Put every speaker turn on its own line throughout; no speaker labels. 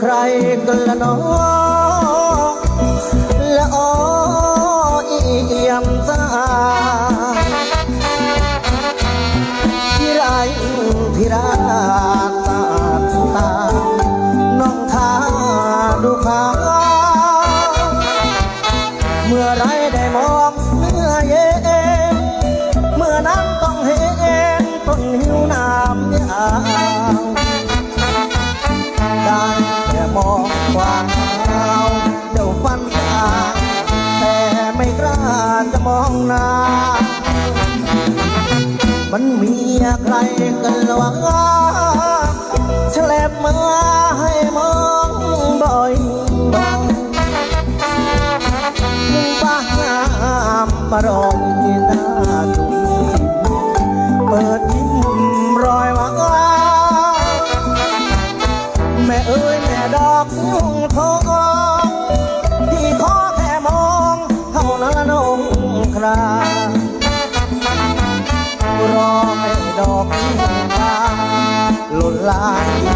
ใครกันละน้องละออเอี่ยมสะอาที่ไรที่ราตาตาน้องทาดูขาเมื่อไรได้มองเมื่อเย็นเมื่อนั้นต้องเห็นต้นหิวน้ำยาว มองความหนาเดี๋ยวฟันตาแต่ไม่กล้าจะมองหน้า มันมีใครกันหรอวะฉลบมาให้มองบ่อยบ่อยมุงบ้ามมารองที่หน้ อกยุ่งทองที่ขอแค่มองเท่านั้นนองครารอให้ดอกบานหล่นลาย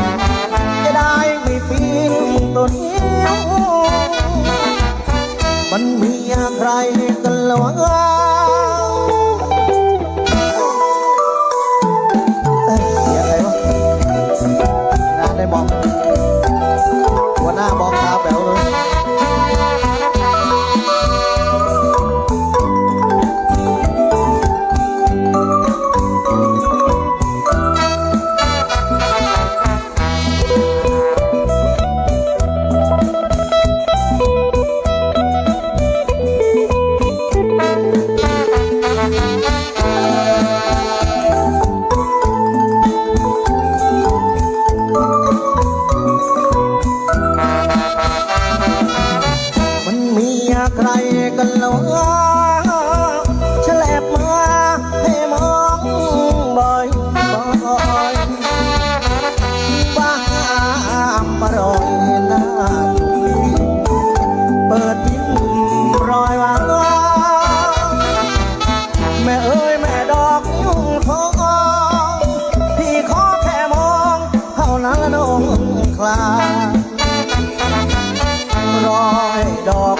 ดอก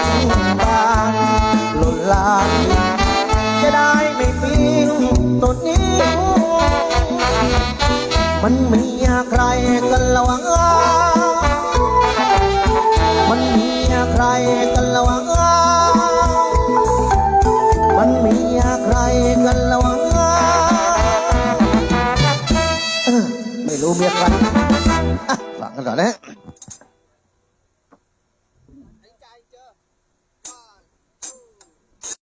บานหล่นลายจะได้ไม่ปีนต้นนี้มันมีใครกันละวะมันมีใครกันละวะมันมีใครกันละวะเออไม่รู้เมียใครฟังกันต่อนะ